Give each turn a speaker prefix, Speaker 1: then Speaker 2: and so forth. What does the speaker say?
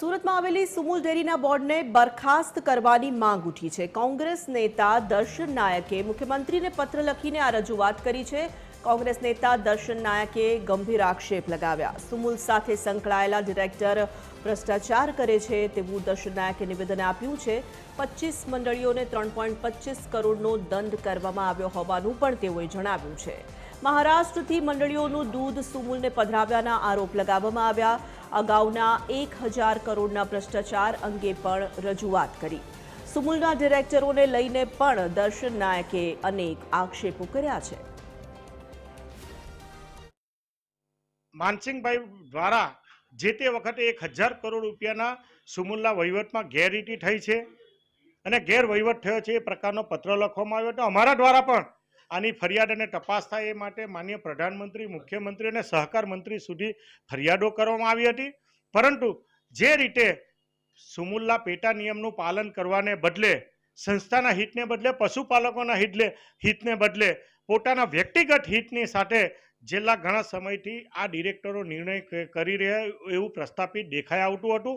Speaker 1: સુરતમાં આવેલી સુમુલ ડેરીના બોર્ડને બરખાસ્ત કરવાની માંગ ઉઠી છે. કોંગ્રેસ નેતા દર્શન નાયકે મુખ્યમંત્રીને પત્ર લખીને આ રજૂઆત કરી છે. કોંગ્રેસ નેતા દર્શન નાયકે ગંભીર આક્ષેપ લગાવ્યા. સુમુલ સાથે સંકળાયેલા ડિરેક્ટર ભ્રષ્ટાચાર કરે છે તેવું દર્શન નાયકે નિવેદન આપ્યું છે. પચીસ મંડળીઓને ત્રણ પોઈન્ટ પચીસ કરોડનો દંડ કરવામાં આવ્યો હોવાનું પણ તેઓએ જણાવ્યું છે. મહારાષ્ટ્રથી મંડળીઓનું દૂધ સુમુલને પધરાવ્યાના આરોપ લગાવવામાં આવ્યા. અગાઉના એક હજાર કરોડના ભ્રષ્ટાચાર અંગે પણ રજૂઆત કરી. સુમુલના ડિરેક્ટરોને લઈને પણ દર્શન નાયકે અનેક આક્ષેપો કર્યા છે.
Speaker 2: માનસિંહભાઈ દ્વારા જે તે વખતે એક હજાર કરોડ રૂપિયાના સુમુલના વહીવટમાં ગેરરીતિ થઈ છે અને ગેરવહીવટ થયો છે એ પ્રકારનો પત્ર લખવામાં આવ્યો હતો. અમારા દ્વારા પણ આની ફરિયાદ અને તપાસ થાય એ માટે માન્ય પ્રધાનમંત્રી, મુખ્યમંત્રી અને સહકાર મંત્રી સુધી ફરિયાદો કરવામાં આવી હતી. પરંતુ જે રીતે સુમુલ્લા પેટા નિયમનું પાલન કરવાને બદલે, સંસ્થાના હિતને બદલે, પશુપાલકોના હિતલે, હિતને બદલે, પોતાના વ્યક્તિગત હિતની સાથે છેલ્લા ઘણા સમયથી આ ડિરેક્ટરો નિર્ણય કરી રહ્યા એવું પ્રસ્થાપિત દેખાઈ આવતું હતું.